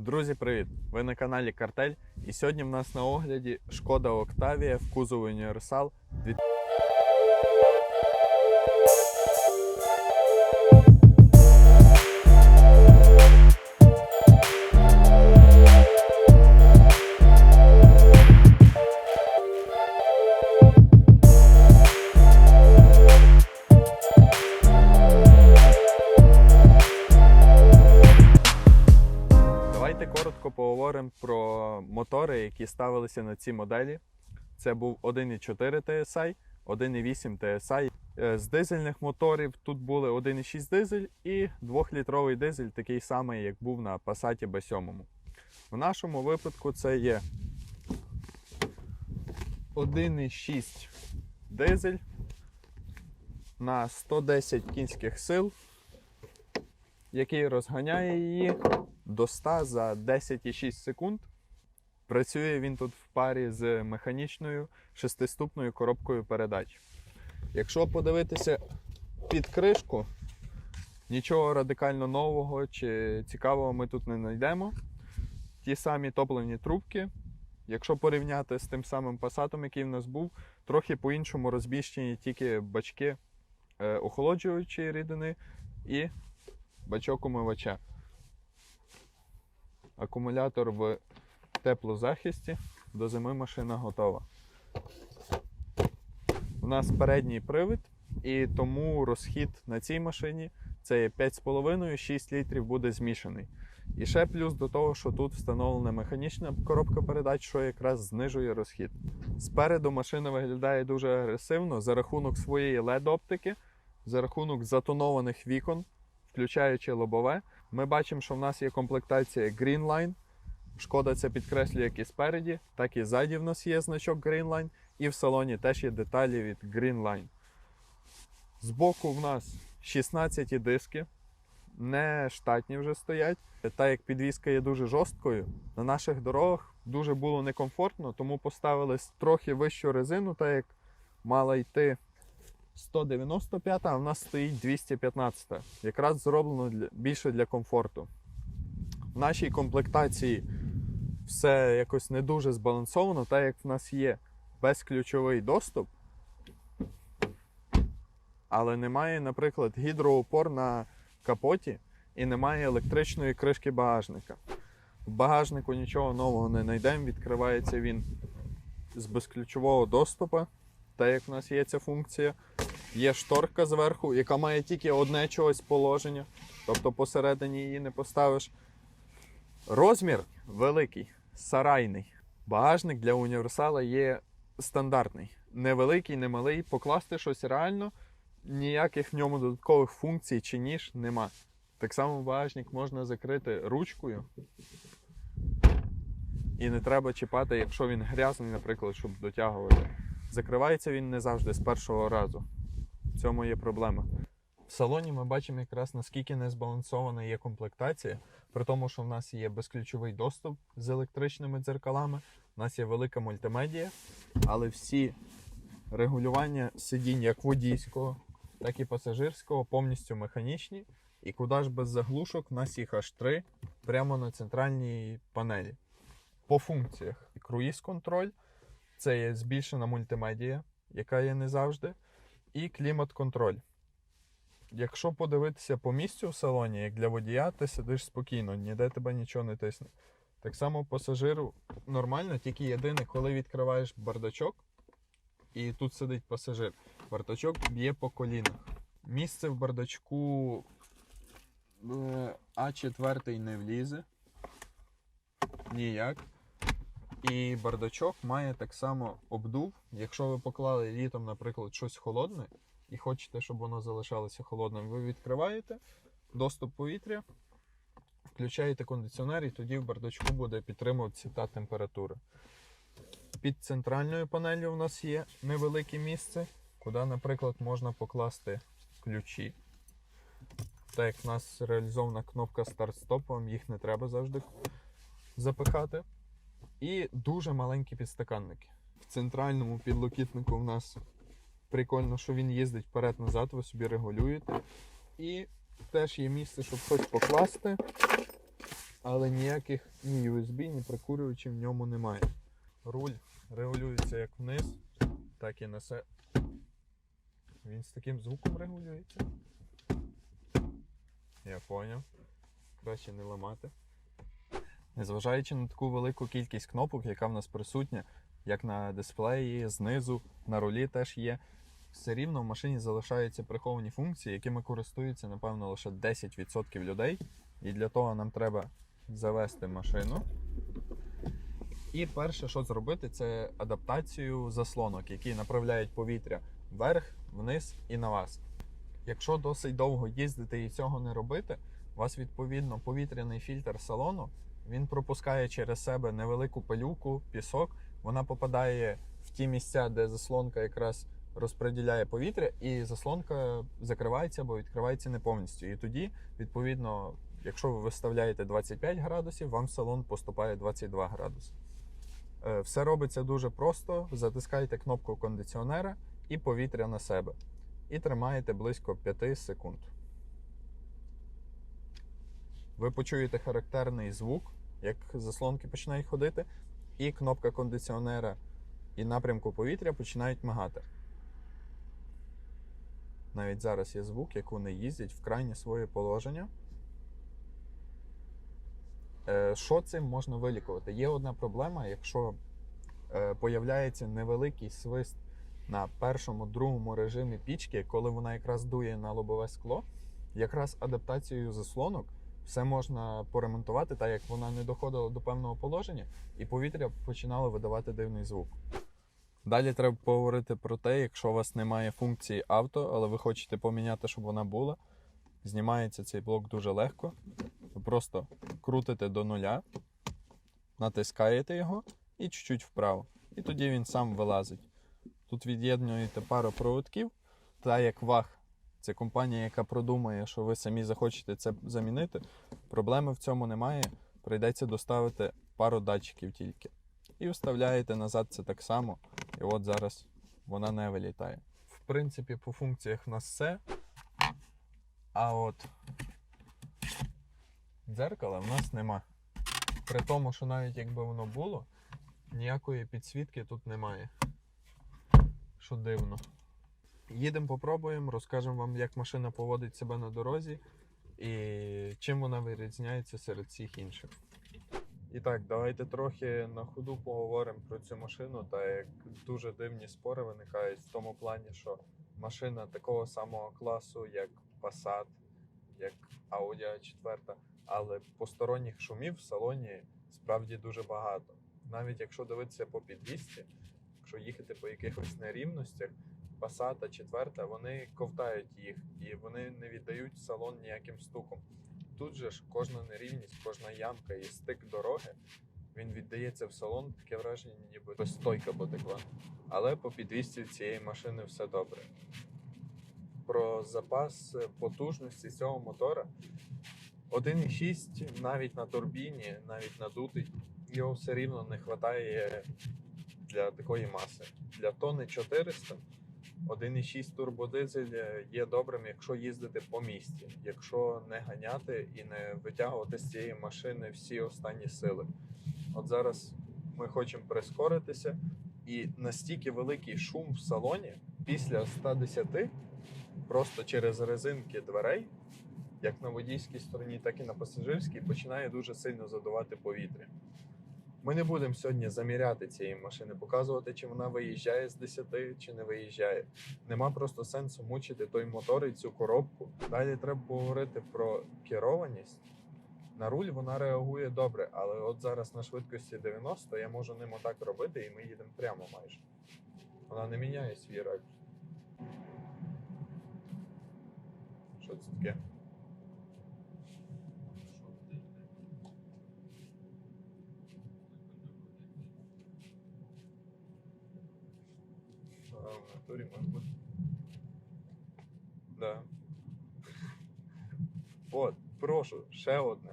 Друзі, привіт! Ви на каналі Картель. І сьогодні в нас на огляді шкода Октавія в кузові Універсал. Поговоримо про мотори, які ставилися на ці моделі. Це був 1.4 TSI, 1.8 TSI. З дизельних моторів тут були 1.6 дизель і 2-літровий дизель, такий самий, як був на Passat B7. В нашому випадку це є 1.6 дизель на 110 кінських сил, який розганяє її до 100 за 10,6 секунд. Працює він тут в парі з механічною шестиступною коробкою передач. Якщо подивитися під кришку, нічого радикально нового чи цікавого ми тут не знайдемо. Ті самі топливні трубки. Якщо порівняти з тим самим пасатом, який в нас був, трохи по-іншому розміщені тільки бачки е, охолоджуючої рідини і бачок умивача акумулятор в теплозахисті. До зими машина готова. У нас передній привід, і тому розхід на цій машині це є 5,5-6 літрів буде змішаний. І ще плюс до того, що тут встановлена механічна коробка передач, що якраз знижує розхід. Спереду машина виглядає дуже агресивно за рахунок своєї LED-оптики, за рахунок затонованих вікон, включаючи лобове. Ми бачимо, що в нас є комплектація Greenline. Шкода це підкреслює як і спереді, так і ззаді в нас є значок Greenline, і в салоні теж є деталі від Greenline. Збоку в нас 16 диски, не штатні вже стоять. Та як підвізка є дуже жорсткою, на наших дорогах дуже було некомфортно, тому поставили трохи вищу резину, так як мала йти 195, а в нас стоїть 215. Якраз зроблено для, більше для комфорту. В нашій комплектації все якось не дуже збалансовано, так як в нас є безключовий доступ, але немає, наприклад, гідроопор на капоті і немає електричної кришки багажника. В багажнику нічого нового не знайдемо, відкривається він з безключового доступу, так як в нас є ця функція. Є шторка зверху, яка має тільки одне чогось положення, тобто посередині її не поставиш. Розмір великий, сарайний. Багажник для універсала є стандартний. Невеликий, не малий. Покласти щось реально, ніяких в ньому додаткових функцій чи ніж нема. Так само багажник можна закрити ручкою. І не треба чіпати, якщо він грязний, наприклад, щоб дотягувати. Закривається він не завжди з першого разу. В цьому є проблема. В салоні ми бачимо якраз наскільки незбалансована є комплектація, при тому, що в нас є безключовий доступ з електричними дзеркалами, у нас є велика мультимедія, але всі регулювання сидінь як водійського, так і пасажирського повністю механічні. І куди ж без заглушок, у нас їх аж три прямо на центральній панелі. По функціях круїз контроль, це є збільшена мультимедія, яка є не завжди, і клімат-контроль. Якщо подивитися по місцю в салоні, як для водія, ти сидиш спокійно, ніде тебе нічого не тисне. Так само пасажиру нормально, тільки єдине, коли відкриваєш бардачок, і тут сидить пасажир, бардачок б'є по колінах. Місце в бардачку е, А4 не влізе. Ніяк. І бардачок має так само обдув. Якщо ви поклали літом, наприклад, щось холодне і хочете, щоб воно залишалося холодним, ви відкриваєте доступ повітря, включаєте кондиціонер, і тоді в бардачку буде підтримуватися та температура. Під центральною панелью у нас є невелике місце, куди, наприклад, можна покласти ключі. Так як в нас реалізована кнопка старт-стоп, вам їх не треба завжди запихати. І дуже маленькі підстаканники. В центральному підлокітнику у нас прикольно, що він їздить вперед-назад, ви собі регулюєте. І теж є місце, щоб щось покласти. Але ніяких ні USB, ні прикурювачів в ньому немає. Руль регулюється як вниз, так і несе. Він з таким звуком регулюється. Я поняв. Краще не ламати. Незважаючи на таку велику кількість кнопок, яка в нас присутня, як на дисплеї, знизу, на рулі теж є. Все рівно в машині залишаються приховані функції, якими користуються, напевно, лише 10% людей. І для того нам треба завести машину. І перше, що зробити, це адаптацію заслонок, які направляють повітря вверх, вниз і на вас. Якщо досить довго їздити і цього не робити, у вас відповідно повітряний фільтр салону він пропускає через себе невелику пилюку, пісок. Вона попадає в ті місця, де заслонка якраз розподіляє повітря, і заслонка закривається або відкривається не повністю. І тоді, відповідно, якщо ви виставляєте 25 градусів, вам в салон поступає 22 градуси. Е, Все робиться дуже просто. Затискаєте кнопку кондиціонера і повітря на себе. І тримаєте близько 5 секунд. Ви почуєте характерний звук, як заслонки починають ходити, і кнопка кондиціонера і напрямку повітря починають мигати. Навіть зараз є звук, як вони їздять в крайнє своє положення. Е, Що цим можна вилікувати? Є одна проблема, якщо е, появляється невеликий свист на першому, другому режимі пічки, коли вона якраз дує на лобове скло, якраз адаптацією заслонок все можна поремонтувати, так як вона не доходила до певного положення, і повітря починало видавати дивний звук. Далі треба поговорити про те, якщо у вас немає функції авто, але ви хочете поміняти, щоб вона була. Знімається цей блок дуже легко. Ви просто крутите до нуля, натискаєте його і чуть-чуть вправо. І тоді він сам вилазить. Тут від'єднуєте пару проводків, та як ваг. Це компанія, яка продумає, що ви самі захочете це замінити. Проблеми в цьому немає. Прийдеться доставити пару датчиків тільки. І вставляєте назад це так само. І от зараз вона не вилітає. В принципі, по функціях в нас все. А от дзеркала в нас нема. При тому, що навіть якби воно було, ніякої підсвітки тут немає. Що дивно. Їдемо, попробуємо, розкажемо вам, як машина поводить себе на дорозі і чим вона вирізняється серед всіх інших. І так, давайте трохи на ходу поговоримо про цю машину, та як дуже дивні спори виникають в тому плані, що машина такого самого класу, як Passat, як Audi A4, але посторонніх шумів в салоні справді дуже багато. Навіть якщо дивитися по підвісці, якщо їхати по якихось нерівностях, Passat 4, вони ковтають їх і вони не віддають салон ніяким стуком. Тут же ж кожна нерівність, кожна ямка і стик дороги, він віддається в салон, таке враження, ніби стойка потекла. Але по підвісці цієї машини все добре. Про запас потужності цього мотора 1,6 навіть на турбіні, навіть надутий, його все рівно не вистачає для такої маси. Для тони 400 1,6 турбодизель є добрим, якщо їздити по місті, якщо не ганяти і не витягувати з цієї машини всі останні сили. От зараз ми хочемо прискоритися, і настільки великий шум в салоні після 110 просто через резинки дверей, як на водійській стороні, так і на пасажирській, починає дуже сильно задувати повітря. Ми не будемо сьогодні заміряти цієї машини, показувати, чи вона виїжджає з 10, чи не виїжджає. Нема просто сенсу мучити той мотор і цю коробку. Далі треба поговорити про керованість. На руль вона реагує добре, але от зараз на швидкості 90 я можу ним отак робити, і ми їдемо прямо майже. Вона не міняє свій ракурс. Що це таке? А, в натурі може бути. Да. От, прошу, ще одне.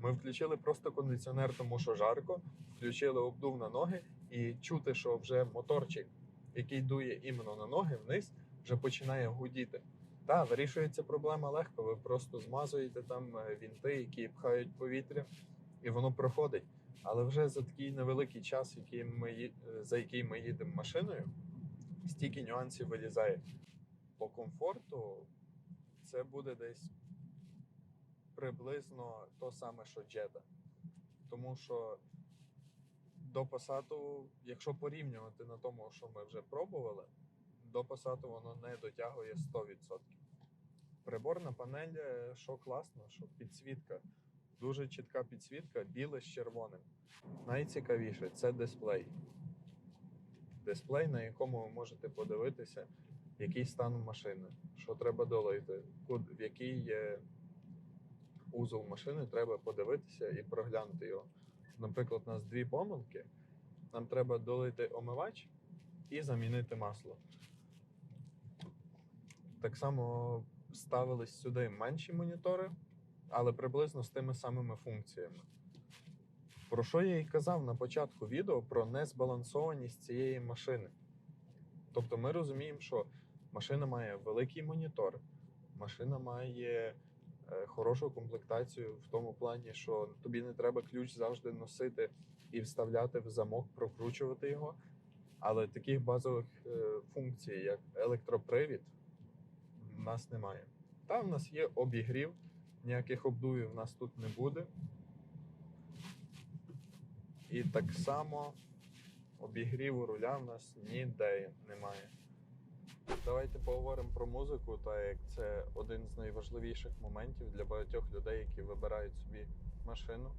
Ми включили просто кондиціонер, тому що жарко, включили обдув на ноги і чути, що вже моторчик, який дує іменно на ноги вниз, вже починає гудіти. Так, вирішується проблема легко. Ви просто змазуєте там е, вінти, які пхають повітря, і воно проходить. Але вже за такий невеликий час, який ми, за який ми їдемо машиною, стільки нюансів вилізає. По комфорту це буде десь приблизно то саме, що Jetta. Тому що до Passat, якщо порівнювати на тому, що ми вже пробували, до Passat воно не дотягує 100%. Приборна панель, е, що класно, що підсвітка. Дуже чітка підсвітка, біле з червоним. Найцікавіше це дисплей. Дисплей, на якому ви можете подивитися, який стан машини, що треба долити, в який є узол машини, треба подивитися і проглянути його. Наприклад, у нас дві помилки. Нам треба долити омивач і замінити масло. Так само ставились сюди менші монітори, але приблизно з тими самими функціями. Про що я і казав на початку відео про незбалансованість цієї машини. Тобто ми розуміємо, що машина має великий монітор, машина має е, хорошу комплектацію в тому плані, що тобі не треба ключ завжди носити і вставляти в замок, прокручувати його. Але таких базових е, функцій, як електропривід, в нас немає. Там в нас є обігрів, ніяких обдувів в нас тут не буде. І так само обігріву руля в нас ніде немає. Давайте поговоримо про музику, так як це один з найважливіших моментів для багатьох людей, які вибирають собі машину.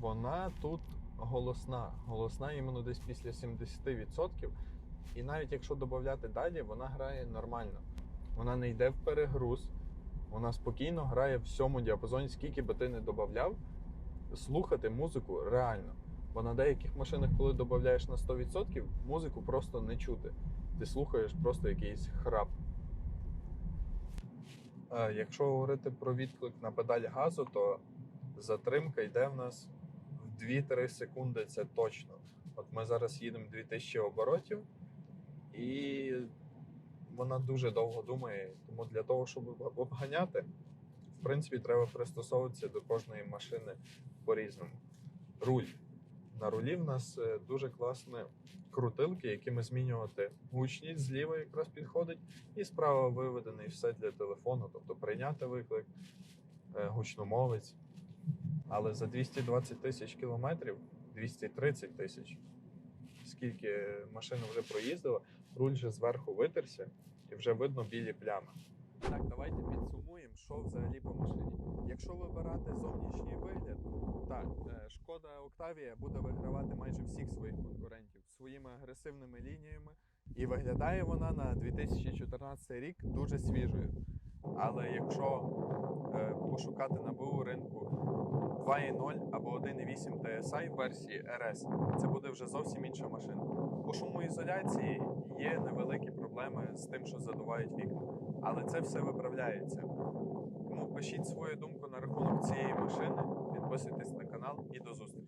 Вона тут голосна. Голосна іменно десь після 70%. І навіть якщо додати далі, вона грає нормально. Вона не йде в перегруз, вона спокійно грає в всьому діапазоні, скільки би ти не додавав, слухати музику реально. Бо на деяких машинах, коли додаєш на 100%, музику просто не чути. Ти слухаєш просто якийсь храп. Якщо говорити про відклик на педаль газу, то затримка йде в нас в 2-3 секунди, це точно. От ми зараз їдемо 2000 оборотів, і вона дуже довго думає. Тому для того, щоб обганяти, в принципі, треба пристосовуватися до кожної машини по-різному. Руль. На рулі в нас е, дуже класні крутилки, якими змінювати гучність зліва якраз підходить, і справа виведений все для телефону, тобто прийняти виклик, е, гучномовець. Але за 220 тисяч кілометрів, 230 тисяч, скільки машина вже проїздила, руль вже зверху витерся і вже видно білі плями. Так, давайте підсумуємо, що взагалі по машині. Якщо вибирати зовнішній вигляд, так, е, шкода Октавія буде вигравати майже всіх своїх конкурентів своїми агресивними лініями, і виглядає вона на 2014 рік дуже свіжою. Але якщо е, пошукати на БУ ринку 2.0 або 1.8 TSI версії RS, це буде вже зовсім інша машина. По шумоізоляції є невеликі проблеми з тим, що задувають вікна, але це все виправляється. Тому пишіть свою думку на рахунок цієї машини, підписуйтесь на канал і до зустрічі.